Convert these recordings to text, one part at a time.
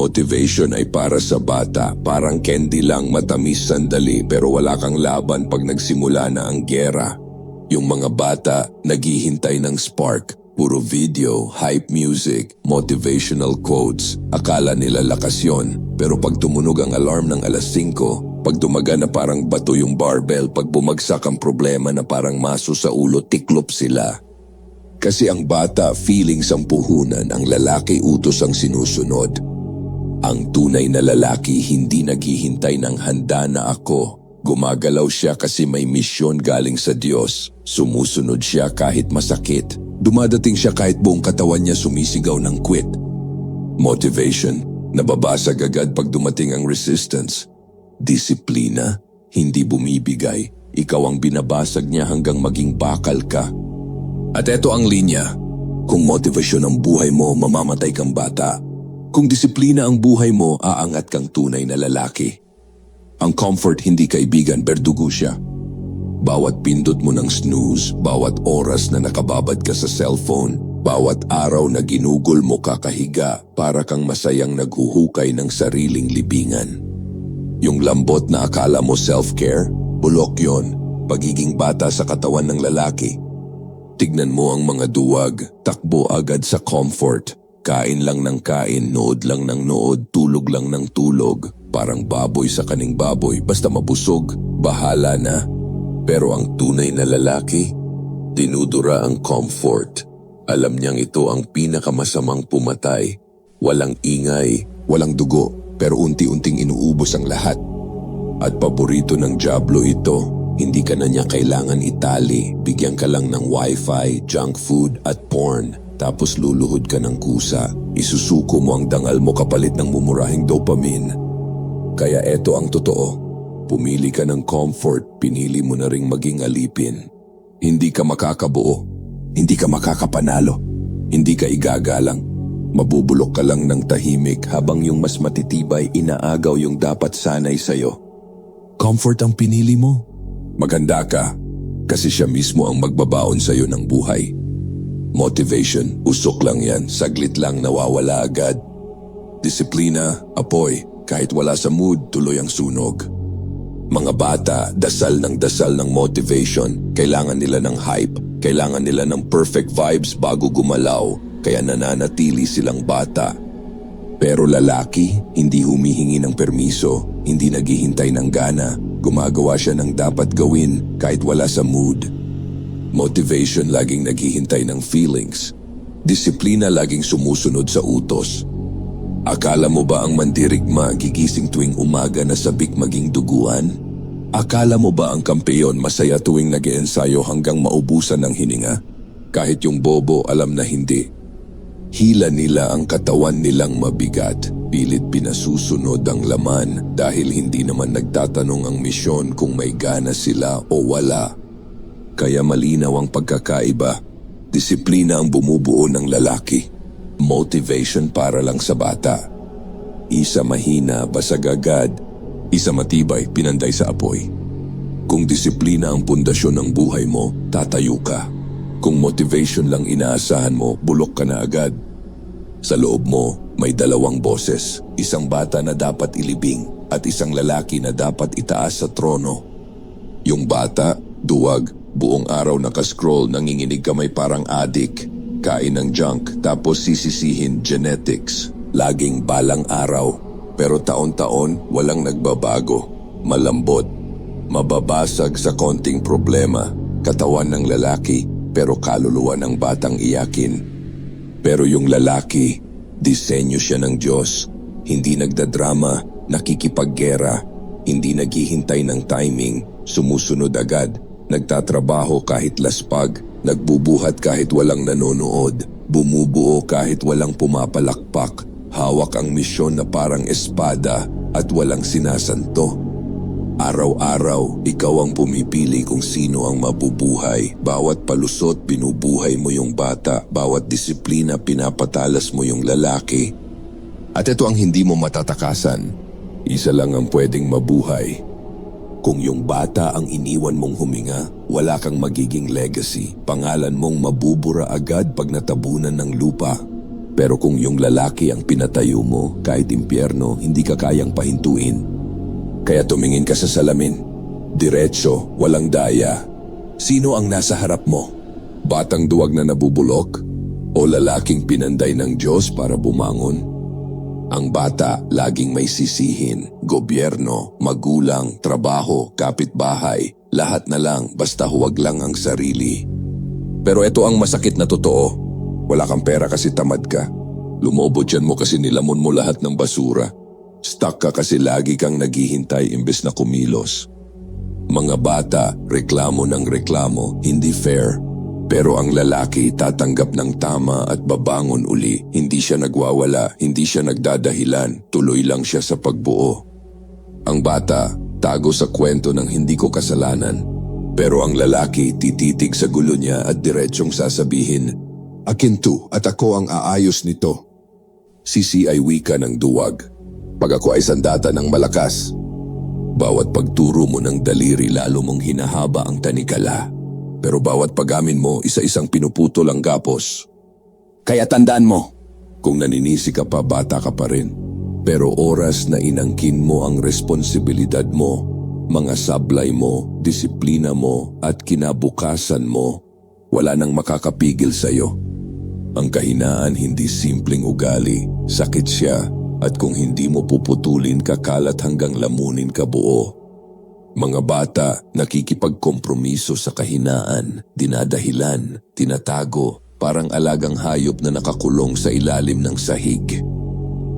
Motivation ay para sa bata, parang candy lang matamis sandali pero wala kang laban pag nagsimula na ang gera. Yung mga bata naghihintay ng spark, puro video, hype music, motivational quotes. Akala nila lakas yon, pero pag tumunog ang alarm ng alas 5, pag dumaga na parang bato yung barbell, pag bumagsak ang problema na parang maso sa ulo, tiklop sila. Kasi ang bata feelings ang puhunan, ang lalaki utos ang sinusunod. Ang tunay na lalaki hindi naghihintay ng handa na ako. Gumagalaw siya kasi may misyon galing sa Diyos. Sumusunod siya kahit masakit. Dumadating siya kahit buong katawan niya sumisigaw ng quit. Motivation, nababasag agad pag dumating ang resistance. Disiplina, hindi bumibigay. Ikaw ang binabasag niya hanggang maging bakal ka. At eto ang linya. Kung motivasyon ang buhay mo, mamamatay kang bata. Kung disiplina ang buhay mo, aangat kang tunay na lalaki. Ang comfort hindi kaibigan, berdugo siya. Bawat pindot mo ng snooze, bawat oras na nakababad ka sa cellphone, bawat araw na ginugol mo kakahiga para kang masayang naghuhukay ng sariling libingan. Yung lambot na akala mo self-care, bulok yon, pagiging bata sa katawan ng lalaki. Tignan mo ang mga duwag, takbo agad sa comfort, Kain lang ng kain, nood lang ng nood, tulog lang ng tulog. Parang baboy sa kaning baboy, basta mabusog, bahala na. Pero ang tunay na lalaki, dinudura ang comfort. Alam niyang ito ang pinakamasamang pumatay. Walang ingay, walang dugo, pero unti-unting inuubos ang lahat. At paborito ng Diablo ito, hindi ka na niya kailangan itali, bigyan ka lang ng wifi, junk food at porn tapos luluhod ka ng kusa. Isusuko mo ang dangal mo kapalit ng mumurahing dopamine. Kaya eto ang totoo. Pumili ka ng comfort, pinili mo na ring maging alipin. Hindi ka makakabuo. Hindi ka makakapanalo. Hindi ka igagalang. Mabubulok ka lang ng tahimik habang yung mas matitibay inaagaw yung dapat sanay sa'yo. Comfort ang pinili mo. Maganda ka kasi siya mismo ang magbabaon sa'yo ng buhay. Motivation, usok lang yan, saglit lang nawawala agad. Disiplina, apoy, kahit wala sa mood, tuloy ang sunog. Mga bata, dasal ng dasal ng motivation, kailangan nila ng hype, kailangan nila ng perfect vibes bago gumalaw, kaya nananatili silang bata. Pero lalaki, hindi humihingi ng permiso, hindi naghihintay ng gana, gumagawa siya ng dapat gawin kahit wala sa mood. Motivation laging naghihintay ng feelings. Disiplina laging sumusunod sa utos. Akala mo ba ang mandirigma gigising tuwing umaga na sabik maging duguan? Akala mo ba ang kampeyon masaya tuwing nag ensayo hanggang maubusan ng hininga? Kahit yung bobo alam na hindi. Hila nila ang katawan nilang mabigat, pilit pinasusunod ang laman dahil hindi naman nagtatanong ang misyon kung may gana sila o wala. Kaya malinaw ang pagkakaiba. Disiplina ang bumubuo ng lalaki. Motivation para lang sa bata. Isa mahina, basag agad. Isa matibay, pinanday sa apoy. Kung disiplina ang pundasyon ng buhay mo, tatayo ka. Kung motivation lang inaasahan mo, bulok ka na agad. Sa loob mo, may dalawang boses. Isang bata na dapat ilibing at isang lalaki na dapat itaas sa trono. Yung bata, duwag, Buong araw nakascroll, nanginginig kamay parang adik. Kain ng junk, tapos sisisihin genetics. Laging balang araw. Pero taon-taon, walang nagbabago. Malambot. Mababasag sa konting problema. Katawan ng lalaki, pero kaluluwa ng batang iyakin. Pero yung lalaki, disenyo siya ng Diyos. Hindi nagdadrama, nakikipaggera, hindi naghihintay ng timing, sumusunod agad Nagtatrabaho kahit laspag, nagbubuhat kahit walang nanonood, bumubuo kahit walang pumapalakpak, hawak ang misyon na parang espada at walang sinasanto. Araw-araw, ikaw ang pumipili kung sino ang mabubuhay. Bawat palusot, binubuhay mo yung bata. Bawat disiplina, pinapatalas mo yung lalaki. At ito ang hindi mo matatakasan. Isa lang ang pwedeng mabuhay kung yung bata ang iniwan mong huminga, wala kang magiging legacy. Pangalan mong mabubura agad pag natabunan ng lupa. Pero kung yung lalaki ang pinatayo mo, kahit impyerno, hindi ka kayang pahintuin. Kaya tumingin ka sa salamin. Diretso, walang daya. Sino ang nasa harap mo? Batang duwag na nabubulok? O lalaking pinanday ng Diyos para bumangon? Ang bata laging may sisihin, gobyerno, magulang, trabaho, kapitbahay, lahat na lang basta huwag lang ang sarili. Pero ito ang masakit na totoo. Wala kang pera kasi tamad ka. Lumobo dyan mo kasi nilamon mo lahat ng basura. Stuck ka kasi lagi kang naghihintay imbes na kumilos. Mga bata, reklamo ng reklamo, hindi fair. Pero ang lalaki tatanggap ng tama at babangon uli. Hindi siya nagwawala, hindi siya nagdadahilan, tuloy lang siya sa pagbuo. Ang bata, tago sa kwento ng hindi ko kasalanan. Pero ang lalaki tititig sa gulo niya at diretsyong sasabihin, Akin to at ako ang aayos nito. Sisi ay wika ng duwag. Pag ako ay sandata ng malakas, bawat pagturo mo ng daliri lalo mong hinahaba ang tanikala. Pero bawat pagamin mo, isa-isang pinuputol ang gapos. Kaya tandaan mo, kung naninisi ka pa, bata ka pa rin. Pero oras na inangkin mo ang responsibilidad mo, mga sablay mo, disiplina mo at kinabukasan mo, wala nang makakapigil sa'yo. Ang kahinaan hindi simpleng ugali, sakit siya at kung hindi mo puputulin kakalat hanggang lamunin ka buo. Mga bata nakikipagkompromiso sa kahinaan, dinadahilan, tinatago, parang alagang hayop na nakakulong sa ilalim ng sahig.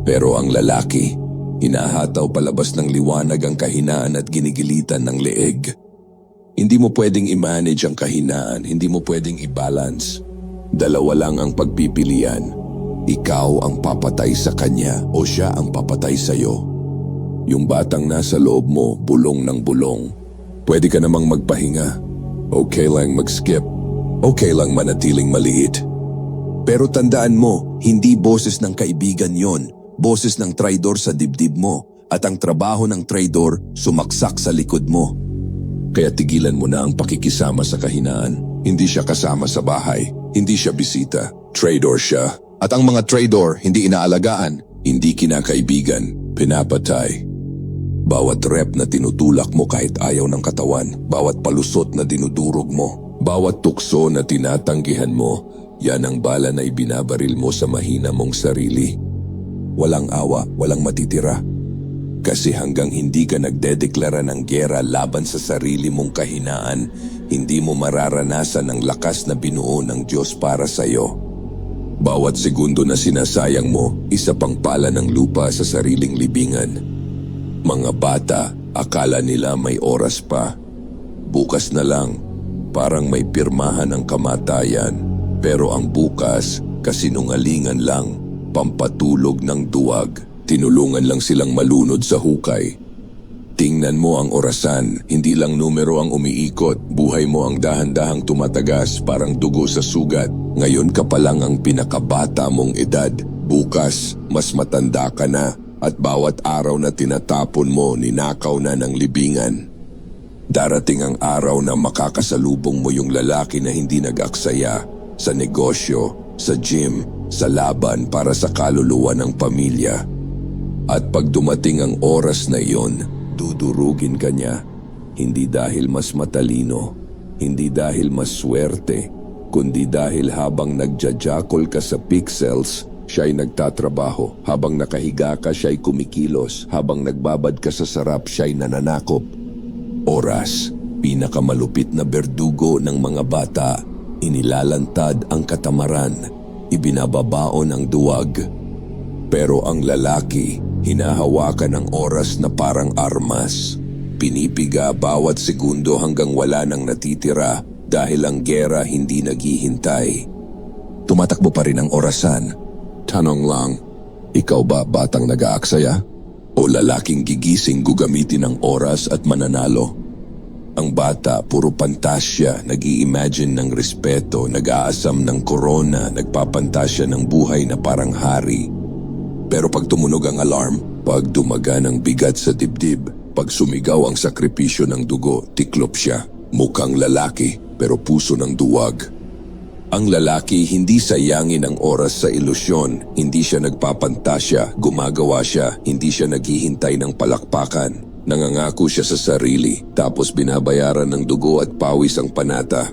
Pero ang lalaki, hinahataw palabas ng liwanag ang kahinaan at ginigilitan ng leeg. Hindi mo pwedeng i-manage ang kahinaan, hindi mo pwedeng i-balance. Dalawa lang ang pagpipilian. Ikaw ang papatay sa kanya o siya ang papatay sa iyo. Yung batang nasa loob mo, bulong ng bulong. Pwede ka namang magpahinga. Okay lang mag-skip. Okay lang manatiling maliit. Pero tandaan mo, hindi boses ng kaibigan yon, boses ng traidor sa dibdib mo at ang trabaho ng traidor sumaksak sa likod mo. Kaya tigilan mo na ang pakikisama sa kahinaan. Hindi siya kasama sa bahay, hindi siya bisita. Traidor siya. At ang mga traidor hindi inaalagaan, hindi kinakaibigan, pinapatay. Bawat rep na tinutulak mo kahit ayaw ng katawan, bawat palusot na dinudurog mo, bawat tukso na tinatanggihan mo, yan ang bala na ibinabaril mo sa mahina mong sarili. Walang awa, walang matitira. Kasi hanggang hindi ka nagdedeklara ng gera laban sa sarili mong kahinaan, hindi mo mararanasan ang lakas na binuo ng Diyos para sa iyo. Bawat segundo na sinasayang mo, isa pang pala ng lupa sa sariling libingan. Mga bata, akala nila may oras pa. Bukas na lang, parang may pirmahan ng kamatayan. Pero ang bukas, kasinungalingan lang, pampatulog ng duwag. Tinulungan lang silang malunod sa hukay. Tingnan mo ang orasan, hindi lang numero ang umiikot, buhay mo ang dahan-dahang tumatagas parang dugo sa sugat. Ngayon ka pa lang ang pinakabata mong edad. Bukas, mas matanda ka na at bawat araw na tinatapon mo ninakaw na ng libingan. Darating ang araw na makakasalubong mo yung lalaki na hindi nag-aksaya sa negosyo, sa gym, sa laban para sa kaluluwa ng pamilya. At pag dumating ang oras na iyon, dudurugin ka niya. Hindi dahil mas matalino, hindi dahil mas swerte, kundi dahil habang nagjajakol ka sa pixels, Siya'y nagtatrabaho. Habang nakahiga ka, siya'y kumikilos. Habang nagbabad ka sa sarap, siya'y nananakop. Oras, pinakamalupit na berdugo ng mga bata. Inilalantad ang katamaran. Ibinababaon ang duwag. Pero ang lalaki, hinahawakan ng oras na parang armas. Pinipiga bawat segundo hanggang wala nang natitira dahil ang gera hindi naghihintay. Tumatakbo pa rin ang orasan Tanong lang, ikaw ba batang nag-aaksaya? O lalaking gigising gugamitin ng oras at mananalo? Ang bata, puro pantasya, nag imagine ng respeto, nag-aasam ng korona, nagpapantasya ng buhay na parang hari. Pero pag tumunog ang alarm, pag dumaga ng bigat sa dibdib, pag sumigaw ang sakripisyo ng dugo, tiklop siya. Mukhang lalaki, pero puso ng duwag. Ang lalaki hindi sayangin ang oras sa ilusyon, hindi siya nagpapantasya, gumagawa siya, hindi siya naghihintay ng palakpakan. Nangangako siya sa sarili, tapos binabayaran ng dugo at pawis ang panata.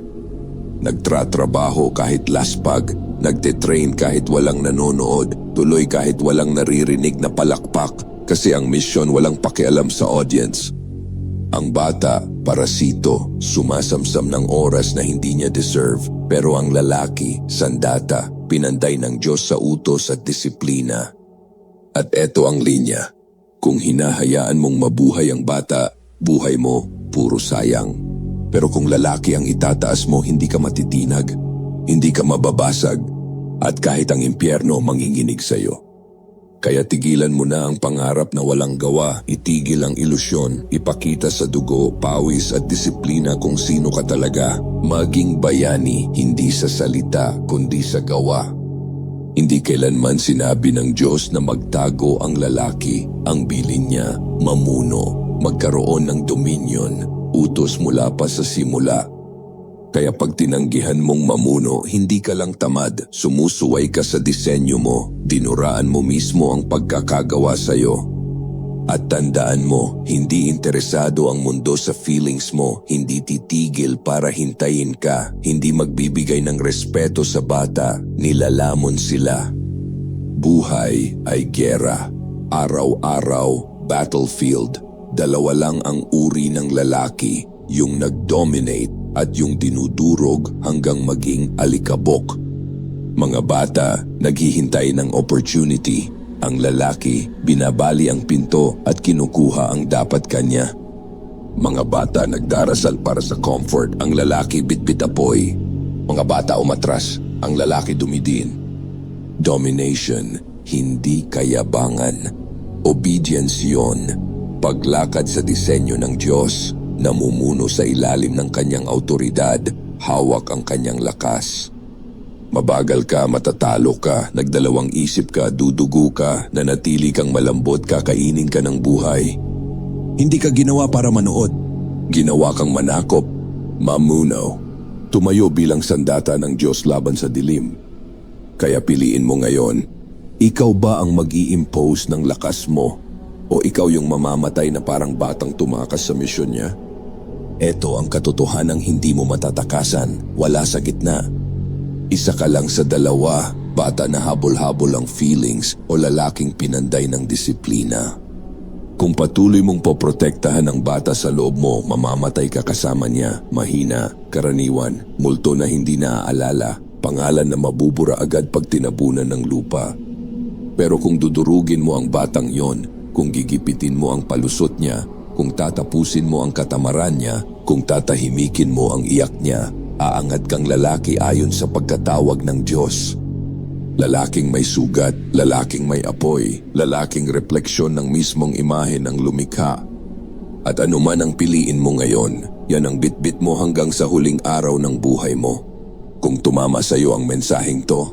Nagtratrabaho kahit laspag, nagte-train kahit walang nanonood, tuloy kahit walang naririnig na palakpak kasi ang misyon walang pakialam sa audience. Ang bata, parasito, sumasamsam ng oras na hindi niya deserve, pero ang lalaki, sandata, pinanday ng Diyos sa utos at disiplina. At eto ang linya. Kung hinahayaan mong mabuhay ang bata, buhay mo, puro sayang. Pero kung lalaki ang itataas mo, hindi ka matitinag, hindi ka mababasag, at kahit ang impyerno manginginig sa'yo. Kaya tigilan mo na ang pangarap na walang gawa, itigil ang ilusyon, ipakita sa dugo, pawis at disiplina kung sino ka talaga. Maging bayani, hindi sa salita, kundi sa gawa. Hindi kailanman sinabi ng Diyos na magtago ang lalaki, ang bilin niya, mamuno, magkaroon ng dominion, utos mula pa sa simula. Kaya pag tinanggihan mong mamuno, hindi ka lang tamad, sumusuway ka sa disenyo mo, dinuraan mo mismo ang pagkakagawa sa'yo. At tandaan mo, hindi interesado ang mundo sa feelings mo, hindi titigil para hintayin ka, hindi magbibigay ng respeto sa bata, nilalamon sila. Buhay ay gera, araw-araw, battlefield, dalawa lang ang uri ng lalaki, yung nag-dominate at yung dinudurog hanggang maging alikabok. Mga bata, naghihintay ng opportunity. Ang lalaki, binabali ang pinto at kinukuha ang dapat kanya. Mga bata nagdarasal para sa comfort, ang lalaki bitbit apoy. Mga bata umatras, ang lalaki dumidiin. Domination, hindi kayabangan. Obedience yon. Paglakad sa disenyo ng Diyos, namumuno sa ilalim ng kanyang autoridad, hawak ang kanyang lakas. Mabagal ka, matatalo ka, nagdalawang isip ka, dudugo ka, nanatili kang malambot, kakainin ka ng buhay. Hindi ka ginawa para manood. Ginawa kang manakop, mamuno. Tumayo bilang sandata ng Diyos laban sa dilim. Kaya piliin mo ngayon, ikaw ba ang mag impose ng lakas mo o ikaw yung mamamatay na parang batang tumakas sa misyon niya? Ito ang katotohanang hindi mo matatakasan, wala sa gitna. Isa ka lang sa dalawa, bata na habol-habol ang feelings o lalaking pinanday ng disiplina. Kung patuloy mong poprotektahan ang bata sa loob mo, mamamatay ka kasama niya, mahina, karaniwan, multo na hindi naaalala, pangalan na mabubura agad pag tinabunan ng lupa. Pero kung dudurugin mo ang batang yon, kung gigipitin mo ang palusot niya, kung tatapusin mo ang katamaran niya, kung tatahimikin mo ang iyak niya, aangat kang lalaki ayon sa pagkatawag ng Diyos. Lalaking may sugat, lalaking may apoy, lalaking refleksyon ng mismong imahe ng lumikha. At anuman ang piliin mo ngayon, yan ang bitbit mo hanggang sa huling araw ng buhay mo. Kung tumama sa iyo ang mensaheng to,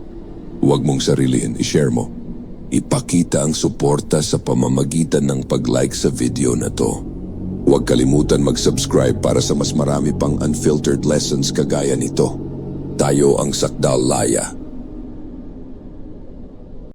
huwag mong sarilihin, i-share mo. Ipakita ang suporta sa pamamagitan ng pag-like sa video na to. Huwag kalimutan mag-subscribe para sa mas marami pang unfiltered lessons kagaya nito. Tayo ang Sakdal Laya